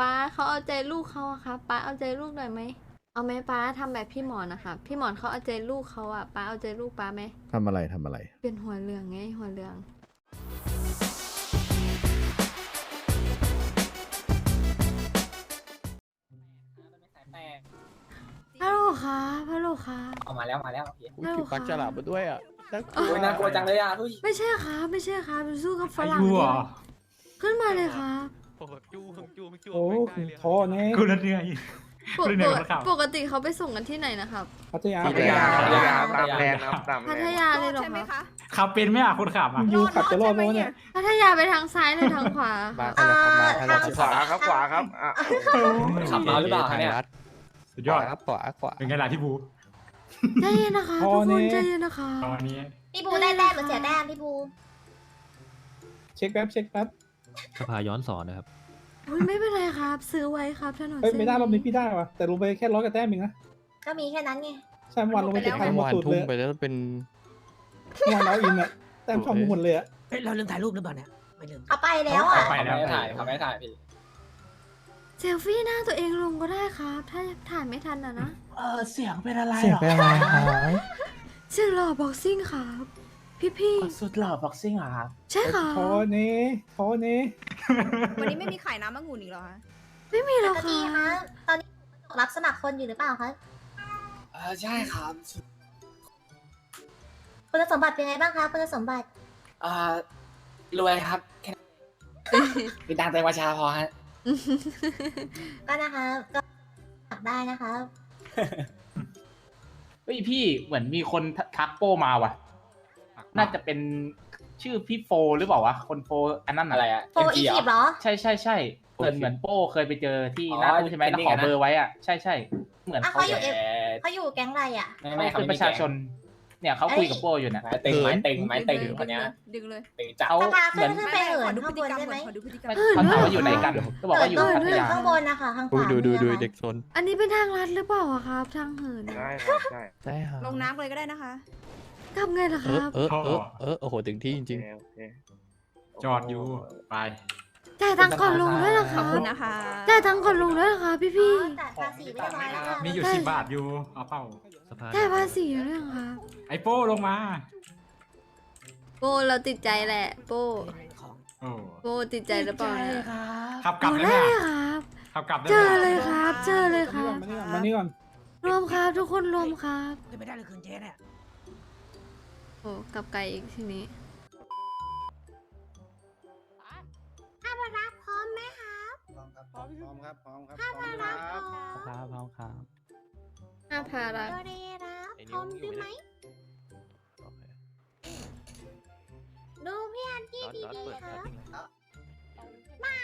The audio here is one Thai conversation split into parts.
ป้าเขาเอาใจลูกเขาอะครับป้าเอาใจลูกหน่อยไหมเอาไหมป้าทำแบบพี่หมอนนะคะพี่หมอนเขาเอาใจลูกเขาอะป้าเอาใจลูกป้าไหมทำอะไรทำอะไร เป็นหัวเรืองไงหัวเรืองฮัลโหลครับฮัลโหลครับเอามาแล้วมาแล้วโอเคอุ้ยถือปลาฉลามมาด้วยอะน่ากลัวโอ้ยน่ากลัวจังเลยอะเฮ้ยไม่ใช่ครับไม่ใช่ครับสู้กับฝอารั่งยุเหรอ ขึ้นมาเลยครับ โอ้โหจูงจูงจูงโอ้ไม่ได้เลยท้อแน่กูละเหนื่อย ปกขึ้นเหนือครับปกติเขาไปส่งกันที่ไหนนะครับ พัทยา พัทยาพัทยาตามแลนด์ครับตามพัแลทนด์ยาเลยเหรอใช่ไหมคะคะขับเป็นไหมอะคนขับอะยูขับจะรอดไหมวะเนี่ย พัทยาไปทางซ้ายหรือทางขวามาคะทางไหนครับมาทางไหนขวาครับขวาครับอะขับมาหรือเปล่าคะเนี่ยทงลัดสุดขยอวาดครับขวาขวา เป็นไงล่ะที่บูใจเย็นนะคะทุกคนใจเย็นนะคะ ตอนนี้ พี่บูได้แต้มหรือเสียแต้มพี่บู เช็คแป๊บเช็คแป๊บ สภาย้อนสอนนะครับ อุ๊ยไม่เป็นไรครับ ซื้อไว้ครับถนนเฮ้ยเส้นไม่ได้รอบนี้พี่ได้ว่ะแต่ลงไปแค่ร้อยกับแต้มเองนะก็มีแค่นั้นไง ใช่เมื่อวานลงไปเจ็ดพันเมื่หมอดวานสุดทุ่เลมยไปแล้วเป็น เมื่อวานเราอินอะแต้มช่องกูหมดเลยอะเฮ้ยเราลืมถ่ายรูปหรือเปล่าเนี่ย ไม่ลืม เอาไปแล้วอะ ไปเขาแล้วไม่ได้ถ่ายเขาไม่ได้ถ่ายพี่ เซลฟี่หน้าตัวเองลงก็ได้ครับ ถ้าถ่ายไม่ทันอะนะเออเสียงเป็นอะไรเสียงไปอะไรครับเสียงหล่อบ็อกซิ่งครับ พี่พี่ สุดหล่อบ็อกซิ่งเหรอครับๆใช่ค่ะท้อเน่ท้อเน่วันนี้ไม่มีขายน้ำมะงุ่นอีกเหรอคะ ไม่มีแล้วปกค่ะติคะตอนนี้รับสมัครคนอยู่หรือเปล่าคะเออใช่ครับคุณสมบัติเป็นไงบ้างคะคุณสมบัติเอ่อรวยครับแค่นั้นมีตังค์เต็มวาชาพอฮะก็นะคะก็สมัครได้นะคะเฮ้ยพี่เหมือนมีคนทักโป้มาว่ะ น่าจะเป็นชื่อพี่โฟหรือเปล่าวะคนโฟอันนั้นอะไรอะอะ โฟอีเหรคิอปเหรอ ใช่ใช่ใช่เหมือนเหมือนโป้เคยไปเจอที่อ๋อหน้าตู้ใช่ไหมแล้วขอเป็นนี่ไงนะเบอร์ไว้อะใช่ใช่เหมือนอะเขาเขาอยู่แต่เขาอยู่แก๊งอะไรอะ ไม่เขาไม่เขาเป็นไม่ปมีระชาชน เนี่ยเขาคุยกับโป้อยู่น่ะไม้ตึงไม้ตึงไม้ตึงคนเนี้ยดึงเลยตึงจัดเขาสภาเหมืขึ้อนนขึ้นไปเหิขอนดูพข้าฤงบตินกรรมใช่ไหมก่อนขอดูพฤติกรรม เขาถามว่าอยู่ไหนกันก็บอกว่าอยู่พัทยาข้างบนนะคะข้างขอุ้ยวาดูดูดูมือเด็กซนอันนี้เป็นทางลัดหรือเปล่าอะครับ ทางเหินอะใช่ครับใช่ใช่ครับลงน้ำเลยก็ได้นะคะ กลับไงล่ะเอคอรับเออเออเออโอ้โหถึงที่จริงจอดอยู่ไป จ่ายตังค์ก่อนลงด้วยนะคขอรับบคุณนะคะจ่ายตังค์ก่อนลงด้วยนะคะพี่อ๋พี่อแต่ภาษีไม่น้อยแล้วค่ะมีอยู่สิบบาทอยู่เอาเป้าสภาจ่ายภาษีด้วยเหรอครับไอโป้ลงมาโป้เราติดใจแหละโป้ของโอ้โป้ติดใจหรือเปล่าเนี่ยขับกลับโอ้ได้ไหมได้อะครับ ขับกลับได้เจไหมอเลยครับ เจอเลยคมารับนี่ก่อนมานี่ก่อนรวมครับทุกคนรวมครับ ไม่ได้เลยคืนเจ๊เนี่ย โอ้กลับไกลอีกทีนี้ถ้ามารับพร้อมไหมคะพร้อมครับ พร้อมครับ พร้อมครับถ้ามารับพร้อมครับพร้อมครับห้าพารักโดเรรับไอ้พร้อมนิ้วได้ไหมดูพี่อันที่ดีๆครับไม่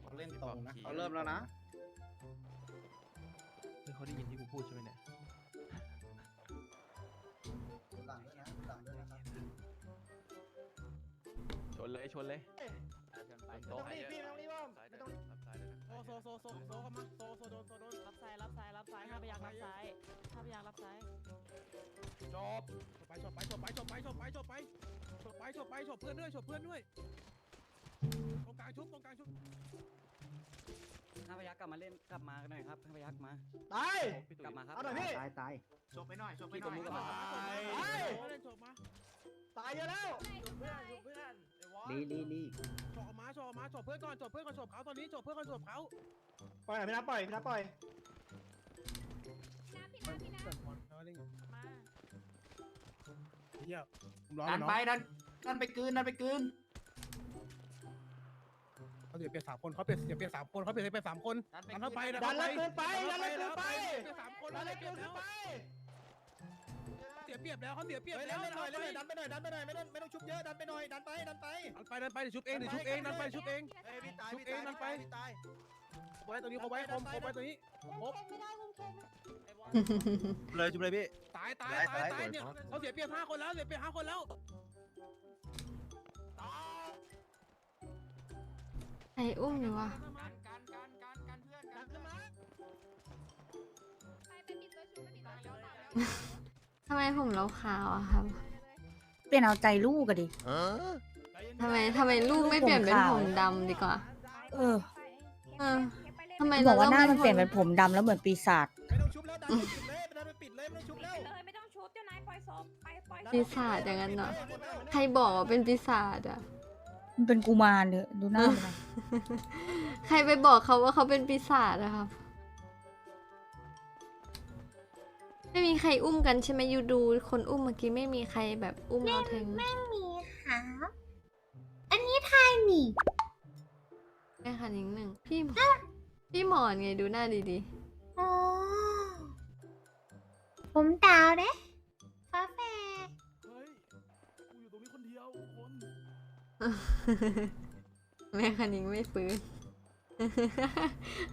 เขาเล่นตรงนะเขาเริ่มแล้วนะเขาได้ยินที่กูพูดใช่ไหมเนี่ย นเลยชนเลย โต๊ะพี่พี่ไม่ต้องรีบอ้อมไม่ต้องโซโซโซโซเข้ามาโซโซโดนโซโดนรับซ้ายรับซ้ายรับซ้ายห้าพยางค์รับซ้ายห้าพยางค์รับซ้ายจบไปจบไปจบไปจบไปจบไปจบไปจบไปจบไปจบเพื่อนด้วยจบเพื่อนด้วยตรงกลางชุบตรงกลางชุบห้าพยักกลับมาเล่นกลับมากันหน่อยครับห้าพยักมาตาย กลับมาครับเอาหน่อยพี่ ตายตาย จบไปหน่อยจบไปหพี่น่ตัอวยมุกกลับมาครับตายเล่นจบมาตายเยอะแล้วจบเพื่อนจบ เพื่อนไอ้วอลีลีลีจบมาจบมาจบเพื่อนก่อนจบเพื่อนก่อนจบเขาตอนนี้จบเพื่อนก่อนจบเขาปล่อยพี่นับปล่อยพี่นับปล่อยเฮียผมร้องดันเนาะไปดันดันไปกืนดันไปกืนเขาเดี๋ยวเปลี่ยนสามคนเขาเปลี่ยนเดี๋ยวเปลี่ยนสามคนเขาเปลี่ยนเป็นสามคนดันเข้าไปดันแล้วเกินไปดันแล้วเกินไปสามคนดันแล้วเกินไป เสียเปรียบแล้วเขาเสียเปรียบแล้วเล่นหน่อยเล่นหน่อยดันไปหน่อยดันไปหน่อยไม่ต้องไม่ต้องชุบเยอะดันไปหน่อยดันไปดันไปดันไปดันไปเดี๋ยวชุบเองเดี๋ยวชุบเองดันไปชุบเองชุบเองดันไปไว้ตัวนี้เขาไว้คมคมไว้ตัวนี้ครบเลยจุบเลยพี่ ตายตายตายตายเนี่ยเขาเสียเปรียบห้าคนแล้วเสียเปรียบห้าคนแล้วใครอุ้มอยู่วะกันกันกันกันกันเพื่อนกันขึ้นมา ทำไมผมเราขาวอะครับเปลี่ยนเอาใจลูกอะดิ ทำไมทำไมลูกไม่เปลี่ยนเป็นผมดำดีกว่า เออเออทำไมมันบเราอกว่าหน้าต้มัอนงเปลี่ยนเป็นผมดำแล้วเหมือนปีศาจ ไม่ต้องชุบแล้วดันไปปิดเลยดันไปปิดเลยไม่ต้องชุบแล้วเลยไม่ต้องชุบเจ้านายปล่อยศพไปปล่อยศพปีศาจอย่างนั้นเนาะใครบอกว่าเป็นปีศาจอะมันเป็นกุมารเนอะดูหน้ามันนะใครไปบอกเขาว่าเขาเป็นปีศาจอะครับ ไม่มีใครอุ้มกันใช่ไหมยูดู คนอุ้มเมื่อกี้ไม่มีใครแบบอุ้มเราแทงไม่มีค่ะอันนี้ทายหนีแม่ค่ะนิงหนึ่งพี่หมอพี่หมอนไงดูหน้าดีโอ้ผมดาวเด้ฟ้าแฝดเฮ้ย กูอยู่ตรงนี้คนเดียวคนๆ แม่ค่ะนิงไม่ฟื้น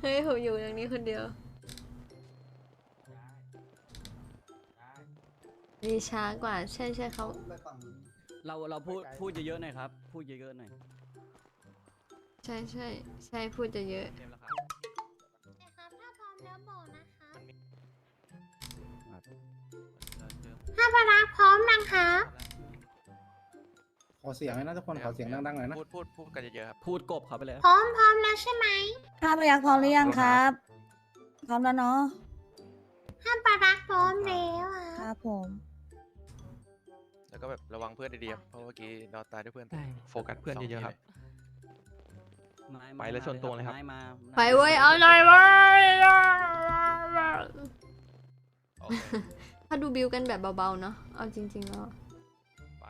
เฮ้ยผมอยู่ตรงนี้คนเดียว ดีช้ากว่า ใช่ใช่เขาเราเราพูดพูดเยอะๆหน่อยครับ พูดเยอะๆหน่อยใช่ใช่ใช่พูดจะเยอะเกมแล้วครับนะครับถ้าพร้อมแล้วบอกนะคะเราเจอถ้าพรักพร้อมนะคะขอเสียงหน่อยนะทุกคนขอเสียงดังๆหน่อยนะพูดพูดพูดกันเยอะๆครับพูดกบเขาไปเลยพร้อมพร้อมแล้วใช่ไหมถ้าพยักพร้อมหรือยังครับ พร้อมแล้วเนาะถ้าปรักพร้อมแล้วอะครับผมแล้ว ก็แบบระวังเพื่อนดีๆครับเพราะเมื่อกี้เราตายด้วยเพื่อนโฟกัสเพื่อนเยอะๆครับไม้ไปเลยชนตัวเลยครับไม้มาไปเว้ยเอาหน่อยเว้ยโอเคถ้าดูบิวกันแบบเบาๆเนาะเอาจริงๆแล้วไป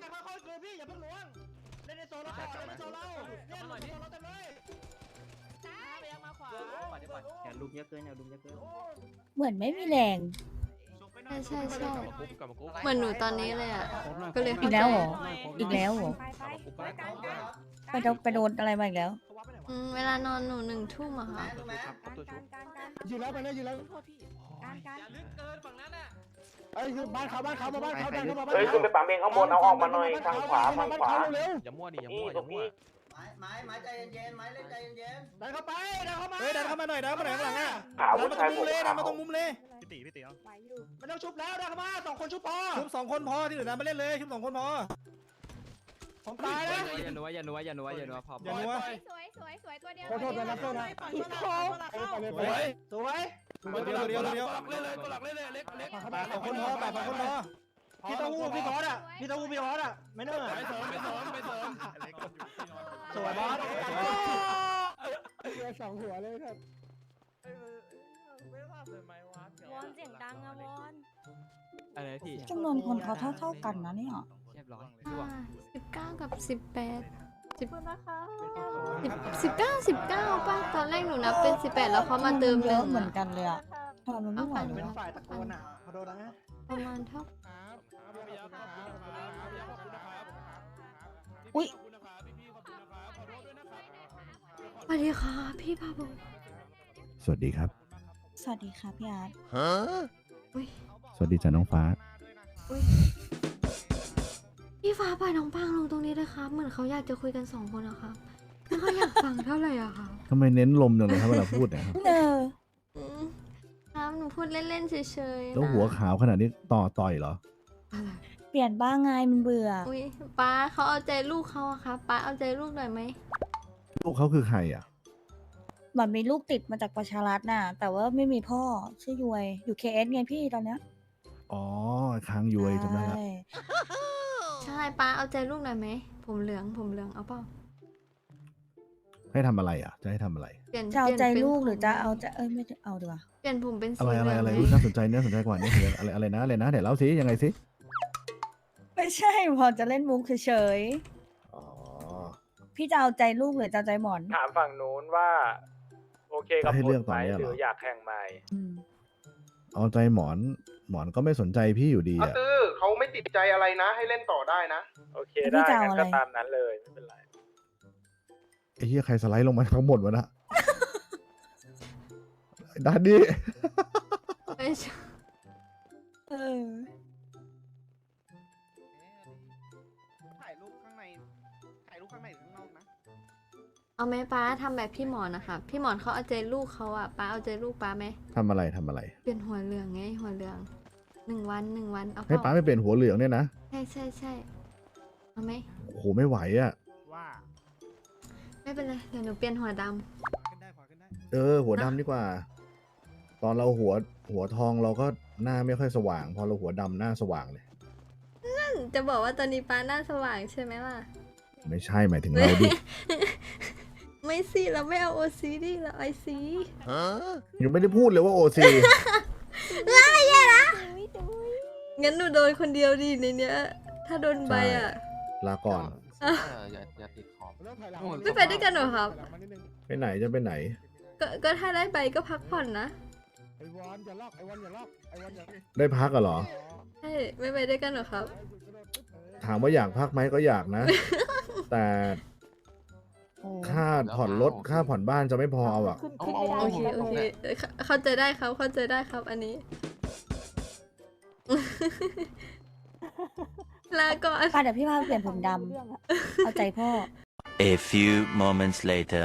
ค่อยๆคืนพี่อย่าเพิ่งล้วงเล่นในโซนเราก่อนเล่นในโซนเราเล่นในโซนเราเต็มเลยอย่าลุกเยอะเกินอย่าลุกเยอะเกินเหมือนไม่มีแรง ใช่ใช่ใช่กลับมากุ๊บกลับมากุ๊บเหมือนหนูตอนนี้เลยอะ ก็เลยอีกแล้วเหรอ อีกแล้วเหรอ ไปไปกุ๊บก็ได้ไปโดนไปโดนอะไรมาอีกแล้ว อืมเวลานอนหนูหนึ่งทุ่มอะค่ะครับตัวชุบอยู่แล้วไปเลยอยู่แล้วการการเอ้ยบ้านเขาบ้านเขามาบ้านเขาดันเข้ามาบ้านเฮ้ยขึ้นไปปั๊มเองข้างบนเอาออกมาหน่อยทางขวาทางขวาเร็วอย่ามั่วดิอย่ามั่วอย่ามั่วไม้ไม้ใจเย็นๆไม้เล่นใจเย็นๆดันเข้าไปดันเข้ามาเฮ้ยดันเข้ามาหน่อยดันเข้ามาหน่อยข้างหลังอะขาวดันผู้มาตชารยงผมุมมเลยดัขานมาวตรงมุมเลย พี่ตีพี่ตีเอาไหวอยู่ไม่ต้องชุบแล้วดันเข้ามาสองคนชุบพอชุบสองคนพอที่เหลือดันมาเล่นเลยชุบสองคนพอผมตายนะอย่านัวอย่านัวอย่านัวอย่านัวพออย่านัวสวยสวยสวยตัวเดียวขอโทษนะรับโทษนะอีกครบสวยสวยตัวเดียวตัวเดียวตัวเดียวเล่นเลยตัวหลักเล่นเลยเล็กเล็กแปดสองคนพอแปดสองคนพอพี่เต้าหู้พี่บอสอะพี่เต้าหู้พี่บอสอะไม่เนิ่ไปเสริมไปเสริมไปเสริมสวยบอสสองหัวเลยครับ วอนเสียงดังอะวอนอะไรพี่จำนวนคนเขาเท่าเท่าๆกันนะเนี่ยเรียบร้อยสิบเก้ากับสิบแปดสิบสิบเก้าสิบเก้าป่ะตอนแรกหนูนับเป็นสิบแปดแล้วเขามาเติมหเยนึ่อะงเหมือนอะกันเลยอะทำไมมันไม่ไหวเลเป็ยนอะฝ่ายตะโกนอะขอโทษนะประมาณเท่าอุ๊ยสวัสดีค่ะพี่พาโบสวัสดีครับส วัสดีค่ะพี่อาร์ตอุ้ยสวัสดีจ้ะน้องฟ้า อุ้ยพี่ฟ้าไปน้องปังลงตรงนี้เลยครับเหมือนเขาอยากจะคุยกันสองคนอะครับไม่ค่อยอยากฟังเท่าไหร่อะค่ะทำไมเน้นลมจังเลยครับเวลาพูดเนี่ยครับเอออืมครับหนูพูดเล่นๆเฉยๆแล้วนะหัวขาวขนาดนี้ต่อต่อยเหรอ อะไรเปลี่ยนบ้างไงมันเบื่ออุ้ยป้าเขาเอาใจลูกเขาอะครับป้าเอาใจลูกหน่อยไหมลูกเขาคือใครอะ เหมือนมีลูกติดมาจากประชารัฐน่ะ แต่ว่าไม่มีพ่อชื่อยวยอยู่เคเอสไงพี่ตอนเนี้ยอ๋อค้างยวยจำได้ละใช่ใช่ป้าเอาใจลูกหน่อยไหม ผมเหลืองผมเหลืองเอาเปล่าให้ทำอะไรอะ จะให้ทำอะไร เปลี่ยนจะเอาใจปยนป็นลูกหรือจะผมเอาจะเอ้ยไม่ได้เอาดีกว่าเปลี่ยนผมเป็นอะสีไรเหอะไรลืองอะไรไหมอุ๊ยน่าสนใจเนี่ยสนใจกว่านี่อะไรอะไรนะอะไรนะเดี๋ยวเล่าสิยังไงสิไม่ใช่พอจะเล่นมุกเฉยอ๋อ ๆพี่จะเอาใจลูกหรือจะเอาใจหมอน ถามฝั่งนู้นว่า โอเคกับจะให้ผเลืลอกตไหอมนเนี้ยหเหรรือออยากแข่งใหม่อืมเอาใจหมอนหมอนก็ไม่สนใจพี่อยู่ดีอะตื้อเขาไม่ติดใจอะไรนะ ให้เล่นต่อได้นะ โอเคแล้วพี่ได้จะเอางั้นอะไรก็ตามนั้นเลยไม่เป็นไรไอ้เหี้ยใครสไลด์ลงมาทั้งหมดวะนะด้านนี้ไม่ใช่ มป้าทำแบบพี่หมอนนะคะ พี่หมอนเขาเอาใจลูกเขาอะป้าเอาใจลูกป้าไหมทำอะไรทำอะไร เปลี่ยนหัวเหลืองไงหัวเหลืองหนึ่งวันหนึ่งวันเอาเปให้ป้าล่าไม่เป็นหัวเหลืองเนี่ยนะ ใช่ใช่ใช่เอาไหมโอ้โหไม่ไหวอะ ว่าไม่เป็นไรเดี๋ยวหนูเปลี่ยนหัวดขึ้นได้ขวาขึ้นได้เออ หัวดำดีกว่า ตอนเราหัวหัวทองเราก็หน้าไม่ค่อยสว่าง พอเราหัวดำหน้าสว่างเลยำจะบอกว่าตอนนี้ป้าหน้าสว่างใช่ไหมล่ะ ไม่ใช่หมายถึงเราดิ ไม่สิเราไม่เอาโอซีดิเราไอซียังไม่ได้พูดเลยว่าโอซีว้ายแย่ละงั้นหนูโดนคนเดียวดิในเนี้ย ถ้าโดนใบอะ ลาก่อน อย่าอย่าติดขอบเริ่มถอยหลังไม่ไปด้วยกันเหรอครับถอยหลังมานิดนึงไปไหนจะไปไหนก็ก็ถ้าได้ใบก็พักผ่อนนะไอวอนอย่าลอกไอวอนอย่าลอกไอวอนอย่าได้พักอะเหรอใช่ไม่ไปด้วยกันเหรอครับ ถามว่าอยากพักไหมก็อยากนะ แต่ ค่าผ่อนรถค่าผ่อนบ้านจะไม่พอเอาอะเอาเอาโอเอาเคโอเคเอ่อเข้าเข้าใจได้ครับเข้าใจได้ครับอันนี้ ลาก่อนป้าเดี๋ยวพี่พาไปเปลี่ยนผมดำ เอาใจพ่อ A few moments later.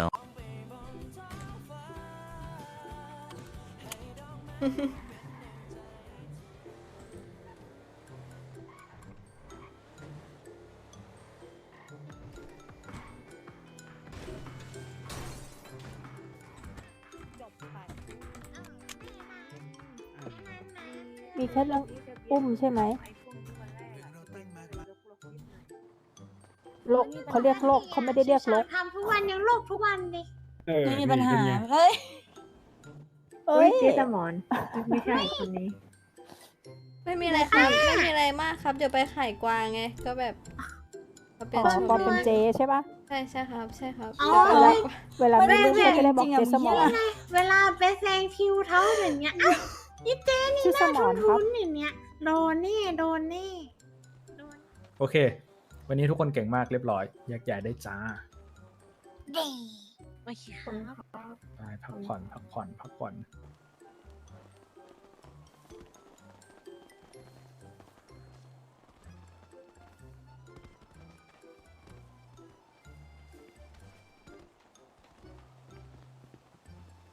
มีแค่เรื่องอุ้มใช่ไหมโลกเขาเรียกโลกเขาไม่ได้เรียกโลกทำทุกวันยังโลกทุกวันดิเออไม่มีปัญหาเป็นไงเฮ้ยเอ้ยไม่มีอะไรครับ ไม่มีอะไรมากครับ เดี๋ยวไปไข่กวางไง ก็แบบเขาเป็นอ๋อโชปอว์เป็นเจใช่ปะใช่ใช่ครับ ใช่ครับ เวลาเวลาไม่เล่นก็จะได้บอกเจสมอนเวลาไปแซงคิวเท้าอย่างเงี้ยอ้าว นี่เจนี่ชื่อสน่ามอนคทุรับนๆอย่างเงี้ยโดนแน่โดนแน่โอเค วันนี้ทุกคนเก่งมากเรียบร้อยแยกย้ายได้จ้า เด้โอเคครับไปพักผ่อนพักผ่อนพักผ่อน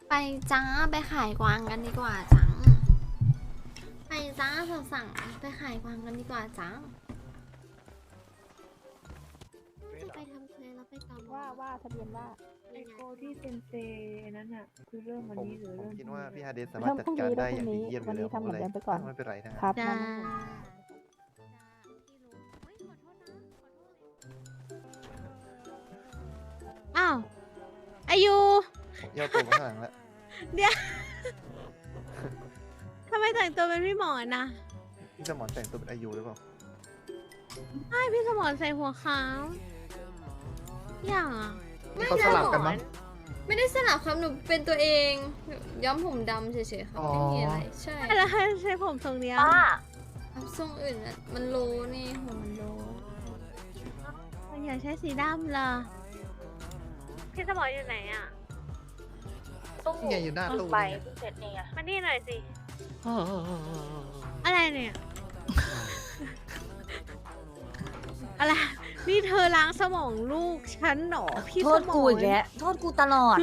ไปจ้าไปขายกวางกันดีกว่าจังไป จ้าสั่งๆไปขายกวางกันดีกว่าจังจะไปทำเพลงแล้วไปตามว่าว่าทะเบียนว่าไอโกที่เซนเซนั้นอะคือเริ่มวันนี้หรือเริ่มคิดว่าพี่ฮาเดสสาเริ่มารถมจัดพรุ่งการนี้ได้เริ่มอพย่างรุ่งดีนี้เยี่ยมอยู่วันแล้วนี้ทำเหมือนเดิมไปก่อนไม่เป็นไรนะครับจ้าอ้าวอายุผมย่อตัวมาข้างหลังแล้วเดี๋ยว ทำไมแต่งตัวเป็นพี่หมอนนะพี่สมอนแต่งตัวเป็นอายุหรือเปล่าใช่พี่สมอนใส่หัวขาวอย่างอะเขาสลับกันมั้ง ไม่ได้สลับครับหนูเป็นตัวเองย้อมผมดำเฉยๆครับไม่มีอะไร ใช่แล้วให้ใช้ผมทรงเนี้ยครับทรงอื่นอะมันโลนี่หัวมันโลมันอยากใช้สีดำเหรอพี่สมอนอยู่ไหนอะนี่ไงอยู่หน้าตู้นี่ไง มานี่หน่อยสิ อะไรเนี่ย อะไร นี่เธอล้างสมองลูกฉันเหรอพี่โทสษมอง กูอีกแล้ว โทษกูตลอด